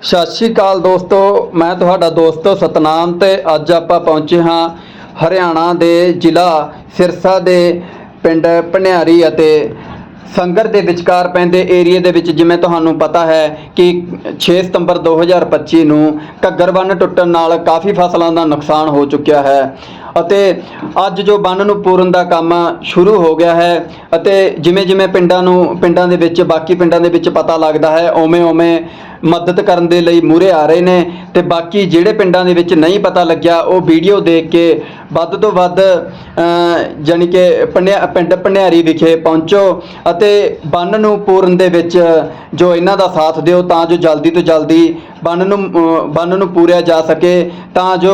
ਸਤਿ ਸ਼੍ਰੀ ਅਕਾਲ ਦੋਸਤੋ, ਮੈਂ ਤੁਹਾਡਾ ਦੋਸਤੋ ਸਤਨਾਮ ਤੇ ਅੱਜ ਆਪਾਂ ਪਹੁੰਚੇ ਹਾਂ ਹਰਿਆਣਾ ਦੇ ਜ਼ਿਲ੍ਹਾ ਸਿਰਸਾ ਦੇ ਪਿੰਡ ਭੰਡਿਆਰੀ ਅਤੇ ਸੰਗਰ ਦੇ ਵਿਚਕਾਰ ਪੈਂਦੇ ਏਰੀਏ ਦੇ ਵਿੱਚ ਜਿਵੇਂ ਤੁਹਾਨੂੰ ਪਤਾ ਹੈ ਕਿ 6 ਸਤੰਬਰ 2025 ਨੂੰ ਘੱਗਰ ਬੰਨ ਟੁੱਟਣ ਨਾਲ ਕਾਫੀ ਫਸਲਾਂ ਦਾ ਨੁਕਸਾਨ ਹੋ ਚੁੱਕਿਆ ਹੈ ਅਤੇ ਅੱਜ ਜੋ ਬੰਨ ਨੂੰ ਪੂਰਨ ਦਾ ਕੰਮ ਸ਼ੁਰੂ ਹੋ ਗਿਆ ਹੈ ਅਤੇ ਜਿਵੇਂ ਜਿਵੇਂ ਪਿੰਡਾਂ ਨੂੰ, ਪਿੰਡਾਂ ਦੇ ਵਿੱਚ, ਬਾਕੀ ਪਿੰਡਾਂ ਦੇ ਵਿੱਚ ਪਤਾ ਲੱਗਦਾ ਹੈ ਓਵੇਂ ਓਵੇਂ ਮਦਦ ਕਰਨ ਦੇ ਲਈ ਮੂਹਰੇ ਆ ਰਹੇ ਨੇ ਤੇ ਬਾਕੀ ਜਿਹੜੇ ਪਿੰਡਾਂ ਦੇ ਵਿੱਚ ਨਹੀਂ ਪਤਾ ਲੱਗਿਆ ਉਹ ਵੀਡੀਓ ਦੇਖ ਕੇ ਵੱਧ ਤੋਂ ਵੱਧ ਅ, ਜਾਣੀ ਕਿ ਭੰਨਿਆ- ਪਿੰਡ ਭੰਨਿਆਰੀ ਵਿਖੇ ਪਹੁੰਚੋ ਅਤੇ ਬੰਨ ਨੂੰ ਪੂਰਨ ਦੇ ਵਿੱਚ ਜੋ ਇਹਨਾਂ ਦਾ ਸਾਥ ਦਿਓ ਤਾਂ ਜੋ ਜਲਦੀ ਤੋਂ ਜਲਦੀ ਬੰਨ ਨੂੰ ਬੰਨ ਨੂੰ ਪੂਰਿਆ ਜਾ ਸਕੇ ਤਾਂ ਜੋ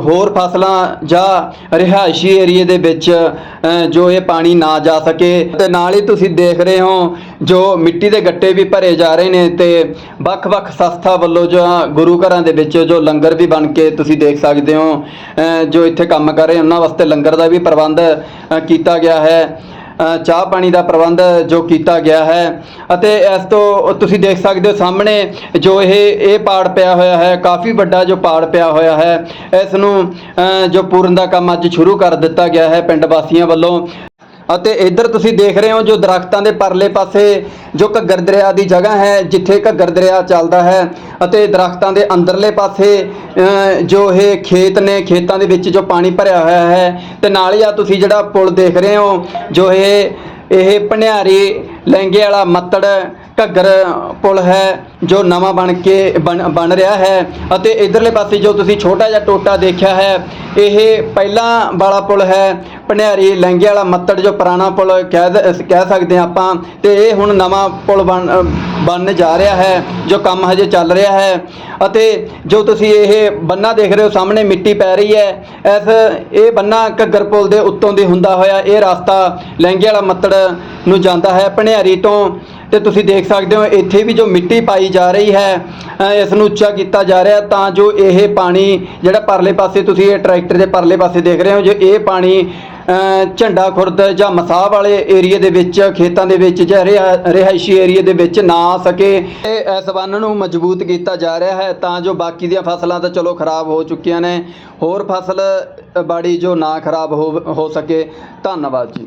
ਹੋਰ ਫਸਲਾਂ ਜਾਂ ਰਿਹਾਇਸ਼ੀ ਏਰੀਏ ਦੇ ਵਿੱਚ ਜੋ ਇਹ ਪਾਣੀ ਨਾ ਜਾ ਸਕੇ। ਤੇ ਨਾਲ ਹੀ ਤੁਸੀਂ ਦੇਖ ਰਹੇ ਹੋ ਜੋ ਮਿੱਟੀ ਦੇ ਗੱਟੇ ਵੀ ਭਰੇ ਜਾ ਰਹੇ ਨੇ ਤੇ ਵੱਖ-ਵੱਖ ਸੰਸਥਾ ਵੱਲੋਂ ਜੋ ਗੁਰੂ ਘਰਾਂ ਦੇ ਵਿੱਚ ਜੋ ਲੰਗਰ ਵੀ ਬਣ ਕੇ ਤੁਸੀਂ ਦੇਖ ਸਕਦੇ ਹੋ ਜੋ ਇੱਥੇ ਕੰਮ ਕਰ ਰਹੇ, ਉਹਨਾਂ ਵਾਸਤੇ ਲੰਗਰ ਦਾ ਵੀ ਪ੍ਰਬੰਧ ਕੀਤਾ ਗਿਆ ਹੈ। ਚਾਹ ਪਾਣੀ ਦਾ ਪ੍ਰਬੰਧ ਜੋ ਕੀਤਾ ਗਿਆ ਹੈ। ਅਤੇ ਇਸ ਤੋਂ ਤੁਸੀਂ ਦੇਖ ਸਕਦੇ ਹੋ ਸਾਹਮਣੇ ਜੋ ਇਹ ਇਹ ਪਾੜ ਪਿਆ ਹੋਇਆ ਹੈ, ਕਾਫੀ ਵੱਡਾ ਜੋ ਪਾੜ ਪਿਆ ਹੋਇਆ ਹੈ। ਇਸ ਨੂੰ ਜੋ ਪੂਰਨ ਦਾ ਕੰਮ ਅੱਜ ਸ਼ੁਰੂ ਕਰ ਦਿੱਤਾ ਗਿਆ ਹੈ ਪਿੰਡ ਵਾਸੀਆਂ ਵੱਲੋਂ। ਅਤੇ ਇੱਧਰ ਤੁਸੀਂ ਦੇਖ ਰਹੇ ਹੋ ਜੋ ਦਰਖਤਾਂ ਦੇ ਪਰਲੇ ਪਾਸੇ ਜੋ ਘੱਗਰ ਦਰਿਆ ਦੀ ਜਗ੍ਹਾ ਹੈ, ਜਿੱਥੇ ਘੱਗਰ ਦਰਿਆ ਚੱਲਦਾ ਹੈ ਅਤੇ ਦਰਖਤਾਂ ਦੇ ਅੰਦਰਲੇ ਪਾਸੇ ਜੋ ਇਹ ਖੇਤ ਨੇ, ਖੇਤਾਂ ਦੇ ਵਿੱਚ ਜੋ ਪਾਣੀ ਭਰਿਆ ਹੋਇਆ ਹੈ ਤੇ ਨਾਲ ਹੀ ਆ ਤੁਸੀਂ ਜਿਹੜਾ ਪੁਲ ਦੇਖ ਰਹੇ ਹੋ, ਜੋ ਇਹ ਇਹ ਭਨਿਆਰੀ ਲਹਿੰਗੇ ਵਾਲਾ ਮੱਤੜ ਘੱਗਰ ਪੁਲ ਹੈ ਜੋ ਨਵਾਂ ਬਣ ਕੇ ਬਣ ਬਣ ਰਿਹਾ ਹੈ ਅਤੇ ਇਧਰਲੇ ਪਾਸੇ ਜੋ ਤੁਸੀਂ ਛੋਟਾ ਜਿਹਾ ਟੋਟਾ ਦੇਖਿਆ ਹੈ, ਇਹ ਪਹਿਲਾਂ ਵਾਲਾ ਪੁਲ ਹੈ, ਭਨਿਆਰੀ ਲਹਿੰਗੇ ਵਾਲਾ ਮੱਤੜ ਜੋ ਪੁਰਾਣਾ ਪੁਲ ਕਹਿ ਦ- ਕਹਿ ਸਕਦੇ ਹਾਂ ਆਪਾਂ, ਤੇ ਇਹ ਹੁਣ ਨਵਾਂ ਪੁਲ ਬਣ ਬਣਨ ਜਾ ਰਿਹਾ ਹੈ, ਜੋ ਕੰਮ ਹਜੇ ਚੱਲ ਰਿਹਾ ਹੈ ਅਤੇ ਜੋ ਤੁਸੀਂ ਇਹ ਬੰਨਾ ਦੇਖ ਰਹੇ ਹੋ ਸਾਹਮਣੇ ਮਿੱਟੀ ਪੈ ਰਹੀ ਹੈ, ਇਸ, ਇਹ ਬੰਨਾ ਘੱਗਰ ਪੁਲ ਦੇ ਉੱਤੋਂ ਦੀ ਹੁੰਦਾ ਹੋਇਆ ਇਹ ਰਸਤਾ ਲਹਿੰਗੇ ਵਾਲਾ ਮੱਤੜ ਨੂੰ ਜਾਂਦਾ ਹੈ, ਭਨਿਆਰੀ ਤੋਂ ਤੇ ਤੁਸੀਂ ਦੇਖ ਸਕਦੇ ਹੋ ਇੱਥੇ ਵੀ ਜੋ ਮਿੱਟੀ ਪਾਈ ਜਾ ਰਹੀ ਹੈ ਇਸ ਨੂੰ ਉੱਚਾ ਕੀਤਾ ਜਾ ਰਿਹਾ ਤਾਂ ਜੋ ਇਹ ਪਾਣੀ ਜਿਹੜਾ ਪਰਲੇ ਪਾਸੇ ਤੁਸੀਂ ਇਹ ਟਰੈਕਟਰ ਦੇ ਪਰਲੇ ਪਾਸੇ ਦੇਖ ਰਹੇ ਹੋ, ਜੋ ਇਹ ਪਾਣੀ ਝੰਡਾ ਖੁਰਦ ਜਾਂ ਮਸਾਹ ਵਾਲੇ ਏਰੀਏ ਦੇ ਵਿੱਚ, ਖੇਤਾਂ ਦੇ ਵਿੱਚ ਜਾਂ ਰਿਹਾ- ਰਿਹਾਇਸ਼ੀ ਏਰੀਏ ਦੇ ਵਿੱਚ ਨਾ ਆ ਸਕੇ। ਇਹ ਇਸ ਬੰਨ ਨੂੰ ਮਜ਼ਬੂਤ ਕੀਤਾ ਜਾ ਰਿਹਾ ਹੈ ਤਾਂ ਜੋ ਬਾਕੀ ਦੀਆਂ ਫਸਲਾਂ ਤਾਂ ਚਲੋ ਖਰਾਬ ਹੋ ਚੁੱਕੀਆਂ ਨੇ। ਹੋਰ ਫਸਲ ਬਾੜੀ ਜੋ ਨਾ ਖਰਾਬ ਹੋ ਹੋ ਸਕੇ। ਧੰਨਵਾਦ ਜੀ।